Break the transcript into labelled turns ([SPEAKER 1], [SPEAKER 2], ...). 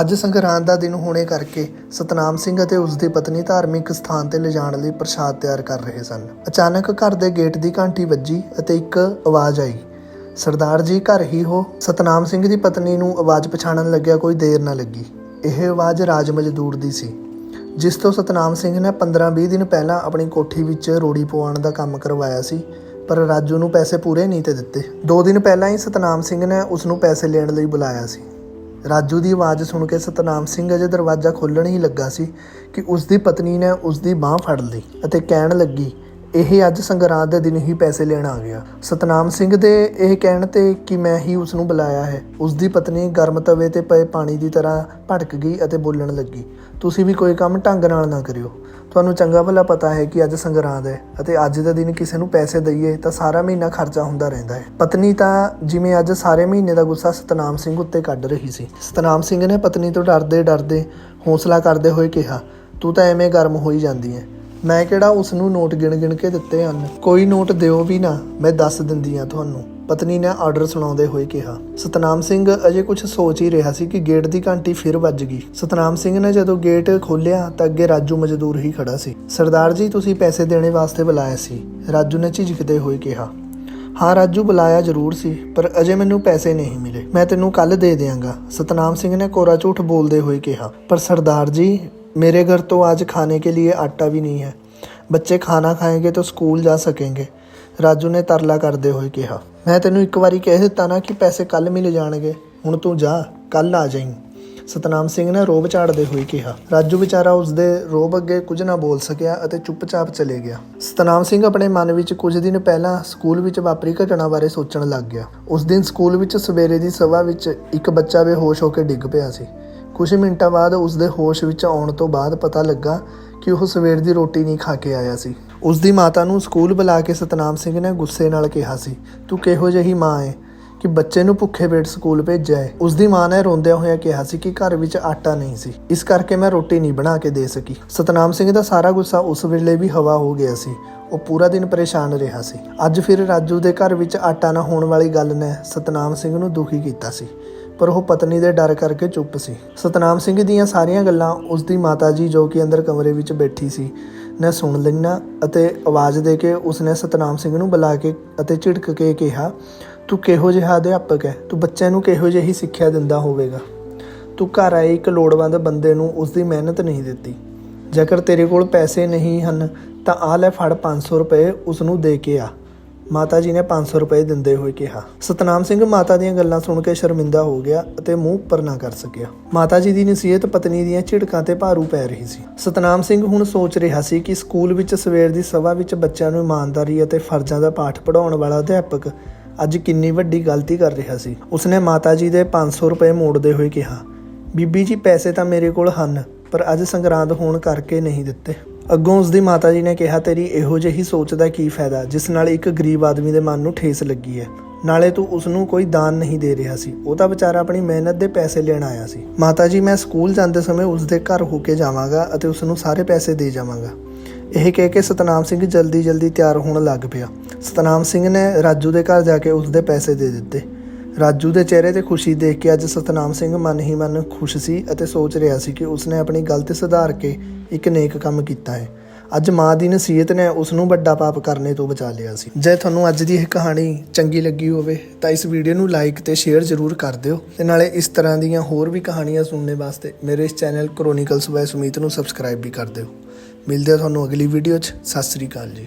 [SPEAKER 1] ਅੱਜ ਸੰਗਰਾਂਦ ਦਾ ਦਿਨ ਹੋਣੇ ਕਰਕੇ ਸਤਨਾਮ ਸਿੰਘ ਅਤੇ ਉਸ ਦੀ ਪਤਨੀ ਧਾਰਮਿਕ ਸਥਾਨ ਤੇ ਲਿਜਾਣ ਲਈ ਪ੍ਰਸ਼ਾਦ ਤਿਆਰ ਕਰ ਰਹੇ ਸਨ। ਅਚਾਨਕ ਘਰ ਦੇ ਗੇਟ ਦੀ ਘੰਟੀ ਵੱਜੀ ਅਤੇ ਇੱਕ ਆਵਾਜ਼ ਆਈ, ਸਰਦਾਰ ਜੀ, ਘਰ ਹੀ ਹੋ। ਸਤਨਾਮ ਸਿੰਘ ਦੀ ਪਤਨੀ ਨੂੰ ਆਵਾਜ਼ ਪਛਾਣਨ ਲੱਗਿਆ, ਕੋਈ ਦੇਰ ਨਾ ਲੱਗੀ। ਇਹ ਆਵਾਜ਼ ਰਾਜ ਮਜ਼ਦੂਰ ਦੀ ਸੀ, ਜਿਸ ਤੋਂ ਸਤਨਾਮ ਸਿੰਘ ਨੇ 15-20 ਦਿਨ ਪਹਿਲਾਂ ਆਪਣੀ ਕੋਠੀ ਵਿੱਚ ਰੋੜੀ ਪਵਾਉਣ ਦਾ ਕੰਮ ਕਰਵਾਇਆ ਸੀ, ਪਰ ਰਾਜੂ ਨੂੰ ਪੈਸੇ ਪੂਰੇ ਨਹੀਂ ਤੇ ਦਿੱਤੇ। 2 ਦਿਨ ਪਹਿਲਾਂ ਹੀ ਸਤਨਾਮ ਸਿੰਘ ਨੇ ਉਸ ਨੂੰ ਪੈਸੇ ਲੈਣ ਲਈ ਬੁਲਾਇਆ ਸੀ। ਰਾਜੂ ਦੀ ਆਵਾਜ਼ ਸੁਣ ਕੇ ਸਤਨਾਮ ਸਿੰਘ ਅਜੇ ਦਰਵਾਜ਼ਾ ਖੋਲ੍ਹਣ ਹੀ ਲੱਗਾ ਸੀ ਕਿ ਉਸ ਦੀ ਪਤਨੀ ਨੇ ਉਸ ਦੀ ਬਾਹ ਫੜ ਲਈ ਅਤੇ ਕਹਿਣ ਲੱਗੀ ਇਹ ਅੱਜ ਸੰਗਰਾਂਦ ਦੇ ਦਿਨ ਹੀ ਪੈਸੇ ਲੈਣ ਆ ਗਿਆ। ਸਤਨਾਮ ਸਿੰਘ ਦੇ ਇਹ ਕਹਿਣ ਤੇ ਕਿ ਮੈਂ ਹੀ ਉਸ ਨੂੰ ਬੁਲਾਇਆ ਹੈ। ਉਸ ਦੀ ਪਤਨੀ ਗਰਮ ਤਵੇ ਤੇ ਪਏ ਪਾਣੀ ਦੀ ਤਰ੍ਹਾਂ ਭਟਕ ਗਈ ਅਤੇ ਬੋਲਣ ਲੱਗੀ, ਤੁਸੀਂ ਵੀ ਕੋਈ ਕੰਮ ਢੰਗ ਨਾਲ ਨਾ ਕਰਿਓ। ਤੁਹਾਨੂੰ ਚੰਗਾ ਭਲਾ ਪਤਾ ਹੈ ਕਿ ਅੱਜ ਸੰਗਰਾਂਦ ਹੈ ਅਤੇ ਅੱਜ ਦੇ ਦਿਨ ਕਿਸੇ ਨੂੰ ਪੈਸੇ ਦਈਏ ਤਾਂ ਸਾਰਾ ਮਹੀਨਾ ਖਰਚਾ ਹੁੰਦਾ ਰਹਿੰਦਾ ਹੈ। ਪਤਨੀ ਤਾਂ ਜਿਵੇਂ ਅੱਜ ਸਾਰੇ ਮਹੀਨੇ ਦਾ ਗੁੱਸਾ ਸਤਨਾਮ ਸਿੰਘ ਉੱਤੇ ਕੱਢ ਰਹੀ ਸੀ। ਸਤਨਾਮ ਸਿੰਘ ਨੇ ਪਤਨੀ ਤੋਂ ਡਰਦੇ ਡਰਦੇ ਹੌਸਲਾ ਕਰਦੇ ਹੋਏ ਕਿਹਾ, ਤੂੰ ਤਾਂ ਐਵੇਂ ਗਰਮ ਹੋਈ ਜਾਂਦੀ ਹੈ। ਮੈਂ ਕਿਹੜਾ ਉਸ ਨੂੰ ਨੋਟ ਗਿਣ ਗਿਣ ਕੇ ਦਿੱਤੇ ਹਨ? ਕੋਈ ਨੋਟ ਦਿਓ ਵੀ ਨਾ, ਮੈਂ ਦੱਸ ਦਿੰਦੀ ਆ ਤੁਹਾਨੂੰ। ਪਤਨੀ ਨੇ ਆਰਡਰ ਸੁਣਾਉਂਦੇ ਹੋਏ ਕਿਹਾ, ਸਤਨਾਮ ਸਿੰਘ, ਅਜੇ ਕੁਝ ਸੋਚ ਹੀ ਰਿਹਾ ਸੀ ਕਿ ਗੇਟ ਦੀ ਘੰਟੀ ਫਿਰ ਵੱਜ ਗਈ। ਸਤਨਾਮ ਸਿੰਘ ਨੇ ਜਦੋਂ ਗੇਟ ਖੋਲ੍ਹਿਆ ਤਾਂ ਅੱਗੇ ਰਾਜੂ ਮਜ਼ਦੂਰ ਹੀ ਖੜਾ ਸੀ। ਸਰਦਾਰ ਜੀ, ਤੁਸੀਂ ਪੈਸੇ ਦੇਣੇ ਵਾਸਤੇ ਬੁਲਾਇਆ ਸੀ। ਰਾਜੂ ਨੇ ਝਿਜਕਦੇ ਹੋਏ ਕਿਹਾ, ਹਾਂ, ਰਾਜੂ, ਬੁਲਾਇਆ ਜ਼ਰੂਰ ਸੀ, ਪਰ ਅਜੇ ਮੈਨੂੰ ਪੈਸੇ ਨਹੀਂ ਮਿਲੇ। ਮੈਂ ਤੈਨੂੰ ਕੱਲ ਦੇ ਦਿਆਂਗਾ। ਸਤਨਾਮ ਸਿੰਘ ਨੇ ਕੋਰਾ ਝੂਠ ਬੋਲਦੇ ਹੋਏ ਕਿਹਾ, ਪਰ ਸਰਦਾਰ ਜੀ मेरे घर तो आज खाने के लिए आटा भी नहीं है। ਬੱਚੇ ਖਾਣਾ ਖਾਏਗੇ ਤਾਂ ਸਕੂਲ ਜਾ ਸਕेंगे ਰਾਜੂ ਨੇ ਤਰਲਾ ਕਰਦੇ ਹੋਏ ਕਿਹਾ ਮੈਂ ਤੈਨੂੰ ਇੱਕ ਵਾਰੀ ਕਹਿ ਦਿੱਤਾ ਨਾ ਕਿ ਪੈਸੇ ਕੱਲ ਮਿਲ ਜਾਣਗੇ ਹੁਣ ਤੂੰ ਜਾ ਕੱਲ ਆ ਜਾਈਂ ਸਤਨਾਮ ਸਿੰਘ ਨੇ ਰੋਬ ਝਾੜਦੇ ਹੋਏ ਕਿਹਾ ਰਾਜੂ ਵਿਚਾਰਾ ਉਸਦੇ ਰੋਬ ਅੱਗੇ ਕੁਝ ਨਾ ਬੋਲ ਸਕਿਆ ਅਤੇ ਚੁੱਪਚਾਪ ਚਲੇ ਗਿਆ ਸਤਨਾਮ ਸਿੰਘ ਆਪਣੇ ਮਨ ਵਿੱਚ ਕੁਝ ਦਿਨ ਪਹਿਲਾਂ ਸਕੂਲ ਵਿੱਚ ਵਾਪਰੀ ਘਟਨਾ ਬਾਰੇ ਸੋਚਣ ਲੱਗ ਗਿਆ ਉਸ ਦਿਨ ਸਕੂਲ ਵਿੱਚ ਸਵੇਰੇ ਦੀ ਸਭਾ ਵਿੱਚ ਇੱਕ ਬੱਚਾ ਬੇਹੋਸ਼ ਹੋ ਕੇ ਡਿੱਗ ਪਿਆ ਸੀ ਕੁਝ ਮਿੰਟਾਂ ਬਾਅਦ ਉਸ ਦੇ ਹੋਸ਼ ਵਿੱਚ ਆਉਣ ਤੋਂ ਬਾਅਦ ਪਤਾ ਲੱਗਾ ਕਿ ਉਹ ਸਵੇਰ ਦੀ ਰੋਟੀ ਨਹੀਂ ਖਾ ਕੇ ਆਇਆ ਸੀ। ਉਸ ਦੀ ਮਾਤਾ ਨੂੰ ਸਕੂਲ ਬੁਲਾ ਕੇ ਸਤਨਾਮ ਸਿੰਘ ਨੇ ਗੁੱਸੇ ਨਾਲ ਕਿਹਾ ਸੀ, ਤੂੰ ਕਿਹੋ ਜਿਹੀ ਮਾਂ ਹੈ ਕਿ ਬੱਚੇ ਨੂੰ ਭੁੱਖੇ ਪੇਟ ਸਕੂਲ ਭੇਜਿਆ ਹੈ ਉਸ ਦੀ ਮਾਂ ਨੇ ਰੋਂਦਿਆਂ ਹੋਇਆਂ ਕਿਹਾ ਸੀ ਕਿ ਘਰ ਵਿੱਚ ਆਟਾ ਨਹੀਂ ਸੀ, ਇਸ ਕਰਕੇ ਮੈਂ ਰੋਟੀ ਨਹੀਂ ਬਣਾ ਕੇ ਦੇ ਸਕੀ। ਸਤਨਾਮ ਸਿੰਘ ਦਾ ਸਾਰਾ ਗੁੱਸਾ ਉਸ ਵੇਲੇ ਵੀ ਹਵਾ ਹੋ ਗਿਆ ਸੀ, ਉਹ ਪੂਰਾ ਦਿਨ ਪਰੇਸ਼ਾਨ ਰਿਹਾ ਸੀ। ਅੱਜ ਫਿਰ ਰਾਜੂ ਦੇ ਘਰ ਵਿੱਚ ਆਟਾ ਨਾ ਹੋਣ ਵਾਲੀ ਗੱਲ ਨੇ ਸਤਨਾਮ ਸਿੰਘ ਨੂੰ ਦੁਖੀ ਕੀਤਾ ਸੀ। ਪਰ ਉਹ ਪਤਨੀ ਦੇ ਡਰ ਕਰਕੇ ਚੁੱਪ ਸੀ। ਸਤਨਾਮ ਸਿੰਘ ਦੀਆਂ ਸਾਰੀਆਂ ਗੱਲਾਂ ਉਸ ਦੀ ਮਾਤਾ ਜੀ ਜੋ ਕਿ ਅੰਦਰ ਕਮਰੇ ਵਿੱਚ ਬੈਠੀ ਸੀ ਨੇ ਸੁਣ ਲਈਆਂ ਅਤੇ ਆਵਾਜ਼ ਦੇ ਕੇ ਉਸਨੇ ਸਤਨਾਮ ਸਿੰਘ ਨੂੰ ਬੁਲਾ ਕੇ ਅਤੇ ਝਿੜਕ ਕੇ ਕਿਹਾ, ਤੂੰ ਕਿਹੋ ਜਿਹਾ ਅਧਿਆਪਕ ਹੈ? ਤੂੰ ਬੱਚਿਆਂ ਨੂੰ ਕਿਹੋ ਜਿਹੀ ਸਿੱਖਿਆ ਦਿੰਦਾ ਹੋਵੇਗਾ? ਤੂੰ ਘਰ ਆਏ ਇੱਕ ਲੋੜਵੰਦ ਬੰਦੇ ਨੂੰ ਉਸ ਦੀ ਮਿਹਨਤ ਨਹੀਂ ਦਿੱਤੀ। ਜੇਕਰ ਤੇਰੇ ਕੋਲ ਪੈਸੇ ਨਹੀਂ ਹਨ, ਤਾਂ ਆ ਲੈ ਫੜ 500 ਰੁਪਏ ਉਸ ਨੂੰ ਦੇ ਕੇ ਆ। ਮਾਤਾ ਜੀ ਨੇ 500 ਰੁਪਏ ਦਿੰਦੇ ਹੋਏ ਕਿਹਾ। ਸਤਨਾਮ ਸਿੰਘ ਮਾਤਾ ਦੀਆਂ ਗੱਲਾਂ ਸੁਣ ਕੇ ਸ਼ਰਮਿੰਦਾ ਹੋ ਗਿਆ ਅਤੇ ਮੂੰਹ ਉੱਪਰ ਨਾ ਕਰ ਸਕਿਆ। ਮਾਤਾ ਜੀ ਦੀ ਨਸੀਹਤ ਪਤਨੀ ਦੀਆਂ ਝਿੜਕਾਂ ਤੇ ਭਾਰੂ ਪੈ ਰਹੀ ਸੀ। ਸਤਨਾਮ ਸਿੰਘ ਹੁਣ ਸੋਚ ਰਿਹਾ ਸੀ ਕਿ ਸਕੂਲ ਵਿੱਚ ਸਵੇਰ ਦੀ ਸਭਾ ਵਿੱਚ ਬੱਚਿਆਂ ਨੂੰ ਇਮਾਨਦਾਰੀ ਅਤੇ ਫਰਜ਼ਾਂ ਦਾ ਪਾਠ ਪੜਾਉਣ ਵਾਲਾ ਅਧਿਆਪਕ ਅੱਜ ਕਿੰਨੀ ਵੱਡੀ ਗਲਤੀ ਕਰ ਰਿਹਾ ਸੀ। ਉਸਨੇ ਮਾਤਾ ਜੀ ਦੇ 500 ਰੁਪਏ ਮੋੜਦੇ ਹੋਏ ਕਿਹਾ, ਬੀਬੀ ਜੀ, ਪੈਸੇ ਤਾਂ ਮੇਰੇ ਕੋਲ ਹਨ, ਪਰ ਅੱਜ ਸੰਗਰਾਂਦ ਹੋਣ ਕਰਕੇ ਨਹੀਂ ਦਿੱਤੇ। ਅੱਗੋਂ ਉਸ ਦੀ ਮਾਤਾ ਜੀ ਨੇ ਕਿਹਾ, ਤੇਰੀ ਇਹੋ ਜਿਹੀ ਸੋਚ ਦਾ ਕੀ ਫਾਇਦਾ, ਜਿਸ ਨਾਲ ਇੱਕ ਗਰੀਬ ਆਦਮੀ ਦੇ ਮਨ ਨੂੰ ਠੇਸ ਲੱਗੀ ਹੈ। ਨਾਲੇ ਤੂੰ ਉਸ ਨੂੰ ਕੋਈ ਦਾਨ ਨਹੀਂ ਦੇ ਰਿਹਾ ਸੀ। ਉਹ ਤਾਂ ਵਿਚਾਰਾ ਆਪਣੀ ਮਿਹਨਤ ਦੇ ਪੈਸੇ ਲੈਣ ਆਇਆ ਸੀ। ਮਾਤਾ ਜੀ, ਮੈਂ ਸਕੂਲ ਜਾਂਦੇ ਸਮੇਂ ਉਸ ਦੇ ਘਰ ਹੋ ਕੇ ਜਾਵਾਂਗਾ ਅਤੇ ਉਸ ਨੂੰ ਸਾਰੇ ਪੈਸੇ ਦੇ ਜਾਵਾਂਗਾ। ਇਹ ਕਹਿ ਕੇ ਸਤਨਾਮ ਸਿੰਘ ਜਲਦੀ ਜਲਦੀ ਤਿਆਰ ਹੋਣ ਲੱਗ ਪਿਆ। ਸਤਨਾਮ ਸਿੰਘ ਨੇ ਰਾਜੂ ਦੇ ਘਰ ਜਾ ਕੇ ਉਸ ਦੇ ਪੈਸੇ ਦੇ ਦਿੱਤੇ। ਰਾਜੂ ਦੇ ਚਿਹਰੇ ਤੇ ਖੁਸ਼ੀ ਦੇਖ ਕੇ ਅੱਜ ਸਤਨਾਮ ਸਿੰਘ ਮਨ ਹੀ ਮਨ ਖੁਸ਼ ਸੀ ਅਤੇ ਸੋਚ ਰਿਹਾ ਸੀ ਕਿ ਉਸਨੇ ਆਪਣੀ ਗਲਤੀ ਸੁਧਾਰ ਕੇ ਇੱਕ ਨੇਕ ਕੰਮ ਕੀਤਾ ਹੈ। ਅੱਜ ਮਾਂ ਦੀ ਨਸੀਹਤ ਨੇ ਉਸ ਨੂੰ ਵੱਡਾ ਪਾਪ ਕਰਨੇ ਤੋਂ ਬਚਾ ਲਿਆ ਸੀ। ਜੇ ਤੁਹਾਨੂੰ ਅੱਜ ਦੀ ਇਹ ਕਹਾਣੀ ਚੰਗੀ ਲੱਗੀ ਹੋਵੇ, ਤਾਂ ਇਸ ਵੀਡੀਓ ਨੂੰ ਲਾਈਕ ਤੇ ਸ਼ੇਅਰ ਜ਼ਰੂਰ ਕਰ ਦਿਓ ਤੇ ਨਾਲੇ ਇਸ ਤਰ੍ਹਾਂ ਦੀਆਂ ਹੋਰ ਵੀ ਕਹਾਣੀਆਂ ਸੁਣਨੇ ਵਾਸਤੇ ਮੇਰੇ ਇਸ ਚੈਨਲ ਕ੍ਰੋਨਿਕਲਸ ਬਾਈ ਸੁਮੀਤ ਨੂੰ ਸਬਸਕ੍ਰਾਈਬ ਵੀ ਕਰ ਦਿਓ। ਮਿਲਦੇ ਹਾਂ ਤੁਹਾਨੂੰ ਅਗਲੀ ਵੀਡੀਓ 'ਚ। ਸਤਿ ਸ੍ਰੀ ਅਕਾਲ ਜੀ।